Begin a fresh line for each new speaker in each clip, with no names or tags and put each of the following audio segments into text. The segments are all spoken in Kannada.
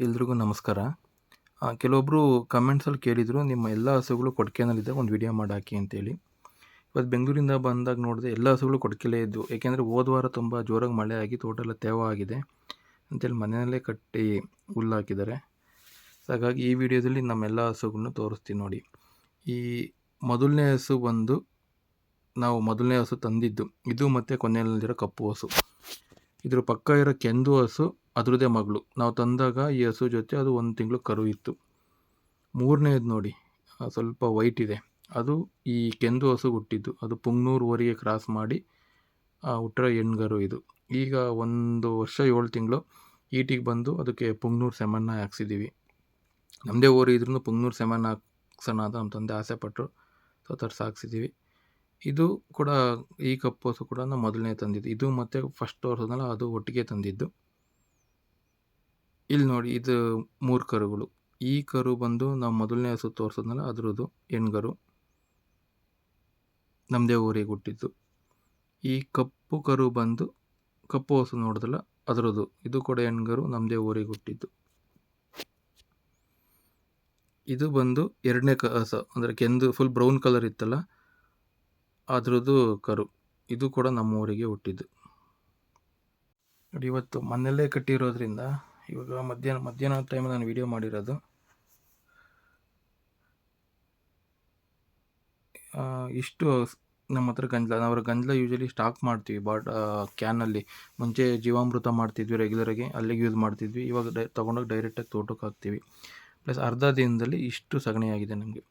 ಎಲ್ರಿಗೂ ನಮಸ್ಕಾರ. ಕೆಲವೊಬ್ಬರು ಕಮೆಂಟ್ಸಲ್ಲಿ ಕೇಳಿದರು, ನಿಮ್ಮ ಎಲ್ಲ ಹಸುಗಳು ಕೊಡ್ಕೆನಲ್ಲಿದೆ, ಒಂದು ವಿಡಿಯೋ ಮಾಡಾಕಿ ಅಂತೇಳಿ. ಇವತ್ತು ಬೆಂಗಳೂರಿಂದ ಬಂದಾಗ ನೋಡಿದೆ ಎಲ್ಲ ಹಸುಗಳು ಕೊಡ್ಕೆಲೇ ಇದ್ದು ಏಕೆಂದರೆ ಹೋದ ವಾರ ತುಂಬ ಜೋರಾಗಿ ಮಳೆ ಆಗಿ, ತೋಟ ಎಲ್ಲ ತೇವ ಆಗಿದೆ ಅಂತೇಳಿ ಮನೆಯಲ್ಲೇ ಕಟ್ಟಿ ಹುಲ್ಲು ಹಾಕಿದ್ದಾರೆ. ಹಾಗಾಗಿ ಈ ವಿಡಿಯೋದಲ್ಲಿ ನಮ್ಮೆಲ್ಲ ಹಸುಗಳನ್ನ ತೋರಿಸ್ತೀನಿ ನೋಡಿ. ಈ ಮೊದಲನೇ ಹಸು ಬಂದು ನಾವು ಮೊದಲನೇ ಹಸು ತಂದಿದ್ದು. ಇದು ಮತ್ತು ಕೊನೆಯಲ್ಲಿರೋ ಕಪ್ಪು ಹಸು. ಇದ್ರ ಪಕ್ಕ ಇರೋ ಕೆಂದು ಹಸು ಅದ್ರದ್ದೇ ಮಗಳು. ನಾವು ತಂದಾಗ ಈ ಹಸು ಜೊತೆ ಅದು ಒಂದು ತಿಂಗಳು ಕರು ಇತ್ತು. ಮೂರನೇದು ನೋಡಿ ಸ್ವಲ್ಪ ವೈಟ್ ಇದೆ. ಅದು ಈ ಕೆಂದು ಹಸು ಹುಟ್ಟಿದ್ದು. ಅದು ಪುಂಗ್ನೂರುವರೆಗೆ ಕ್ರಾಸ್ ಮಾಡಿ ಹುಟ್ಟಿರೋ ಹೆಣ್ಗರು ಇದು. ಈಗ ಒಂದು ವರ್ಷ ಏಳು ತಿಂಗಳು ಈಟಿಗೆ ಬಂದು ಅದಕ್ಕೆ ಪುಂಗ್ನೂರು ಸೆಮನ್ನ ಹಾಕ್ಸಿದ್ದೀವಿ ನಮ್ಮದೇ ಊರು ಇದ್ರೂ ಪುಂಗ್ನೂರು ಸೆಮನ್ ಹಾಕ್ಸೋಣ ಅಂತ ನಮ್ಮ ತಂದೆ ಆಸೆ ಪಟ್ಟರು ಸೊ ತರ್ಸಿ ಹಾಕ್ಸಿದ್ದೀವಿ ಇದು ಕೂಡ ಈ ಕಪ್ಪು ಹಸು ಕೂಡ ನಾವು ಮೊದಲನೇ ತಂದಿದ್ದು. ಇದು ಮತ್ತು ಫಸ್ಟ್ ತೋರಿಸೋದಲ್ಲ ಅದು ಒಟ್ಟಿಗೆ ತಂದಿದ್ದು. ಇಲ್ಲಿ ನೋಡಿ, ಇದು ಮೂರು ಕರುಗಳು. ಈ ಕರು ಬಂದು ನಾವು ಮೊದಲನೇ ಹಸು ತೋರಿಸೋದ್ನಲ್ಲ, ಅದ್ರದ್ದು ಹೆಣ್ಗರು. ನಮ್ಮದೇ ಊರಿಗೆ ಹುಟ್ಟಿದ್ದು. ಈ ಕಪ್ಪು ಕರು ಬಂದು ಕಪ್ಪು ಹಸು ನೋಡಿದ್ರಲ್ಲ ಅದರದ್ದು. ಇದು ಕೂಡ ಹೆಣ್ಗರು ನಮ್ಮದೇ ಊರಿಗೆ ಹುಟ್ಟಿದ್ದು. ಇದು ಬಂದು ಎರಡನೇ ಕ, ಹಸ, ಅಂದರೆ ಕೆಂದು ಫುಲ್ ಬ್ರೌನ್ ಕಲರ್ ಇತ್ತಲ್ಲ, ಅದರದ್ದು ಕರು. ಇದು ಕೂಡ ನಮ್ಮ ಊರಿಗೆ ಹುಟ್ಟಿದ್ದು. ನೋಡಿ, ಇವತ್ತು ಮನೆಯಲ್ಲೇ ಕಟ್ಟಿರೋದ್ರಿಂದ ಇವಾಗ ಮಧ್ಯಾಹ್ನ ಮಧ್ಯಾಹ್ನ ಟೈಮ್ ನಾನು ವಿಡಿಯೋ ಮಾಡಿರೋದು. ಇಷ್ಟು ನಮ್ಮ ಹತ್ರ ಗಂಜಲ, ನಾವು ಗಂಜಲ ಯೂಶಲಿ ಸ್ಟಾಕ್ ಮಾಡ್ತೀವಿ ಬಾಟ್ ಕ್ಯಾನಲ್ಲಿ ಮುಂಚೆ ಜೀವಾಮೃತ ಮಾಡ್ತಿದ್ವಿ ರೆಗ್ಯುಲರಾಗಿ ಅಲ್ಲಿಗೆ ಯೂಸ್ ಮಾಡ್ತಿದ್ವಿ. ಇವಾಗ ಡೈ, ತೊಗೊಂಡೋಗಿ ಡೈರೆಕ್ಟಾಗಿ ತೋಟಕ್ಕೆ ಹಾಕ್ತೀವಿ. ಪ್ಲಸ್ ಅರ್ಧ ದಿನದಲ್ಲಿ ಇಷ್ಟು ಸಗಣಿಯಾಗಿದೆ ನಮಗೆ.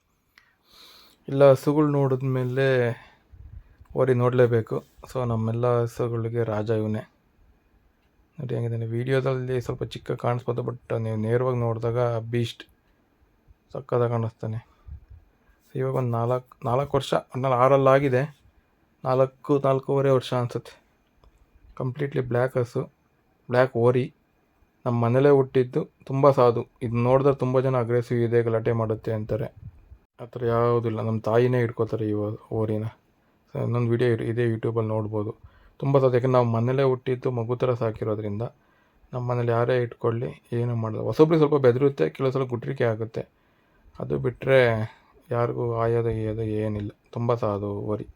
ಇಲ್ಲ, ಹಸುಗಳು ನೋಡಿದ್ಮೇಲೆ ಓರಿ ನೋಡಲೇಬೇಕು. ಸೊ ನಮ್ಮೆಲ್ಲ ಹಸುಗಳಿಗೆ ರಾಜ ಇವನೇ. ನೋಡಿ ಹೆಂಗಿದ್ದಾನೆ ವೀಡಿಯೋದಲ್ಲಿ ಸ್ವಲ್ಪ ಚಿಕ್ಕ ಕಾಣಿಸ್ಬೋದು, ಬಟ್ ನೀವು ನೇರವಾಗಿ ನೋಡಿದಾಗ ಬೀಸ್ಟ್ ಸಕ್ಕದಾಗ ಕಾಣಿಸ್ತಾನೆ. ಇವಾಗ ಒಂದು ನಾಲ್ಕು ನಾಲ್ಕು ವರ್ಷ ಒಟ್ನಲ್ಲಿ ಆರಲ್ಲಾಗಿದೆ ನಾಲ್ಕು, ನಾಲ್ಕೂವರೆ ವರ್ಷ ಅನಿಸುತ್ತೆ. ಕಂಪ್ಲೀಟ್ಲಿ ಬ್ಲ್ಯಾಕ್ ಹಸು ಬ್ಲ್ಯಾಕ್ ಓರಿ. ನಮ್ಮ ಮನೇಲೇ ಹುಟ್ಟಿದ್ದು, ತುಂಬ ಸಾಧು. ಇದು ನೋಡಿದ್ರೆ ತುಂಬ ಜನ ಅಗ್ರೆಸಿವ್ ಇದೆ, ಗಲಾಟೆ ಮಾಡುತ್ತೆ ಅಂತಾರೆ. ಆ ಥರ ಯಾವುದಿಲ್ಲ ನಮ್ಮ ತಾಯಿನೇ ಇಟ್ಕೋತಾರೆ ಇವಾಗ ಓರಿನ. ಸೊ ಇನ್ನೊಂದು ವಿಡಿಯೋ ಇದೆ ಯೂಟ್ಯೂಬಲ್ಲಿ ನೋಡ್ಬೋದು. ತುಂಬ ಸೌದೆ ನಾವು ಮನೇಲೇ ಹುಟ್ಟಿದ್ದು ಮಗು ಥರ ಸಾಕಿರೋದ್ರಿಂದ ನಮ್ಮ ಮನೇಲಿ ಯಾರೇ ಇಟ್ಕೊಳ್ಳಿ, ಏನೂ ಮಾಡಲ್ಲ. ಹೊಸೊಬ್ರಿಗೆ ಸ್ವಲ್ಪ ಬೆದರುತ್ತೆ, ಕೆಲವು ಸಲ ಗುಟ್ರಿಕೆ ಆಗುತ್ತೆ. ಅದು ಬಿಟ್ಟರೆ ಯಾರಿಗೂ ಆಯೋದು ಏನಿಲ್ಲ. ತುಂಬ ಸಾಧು ಓರಿ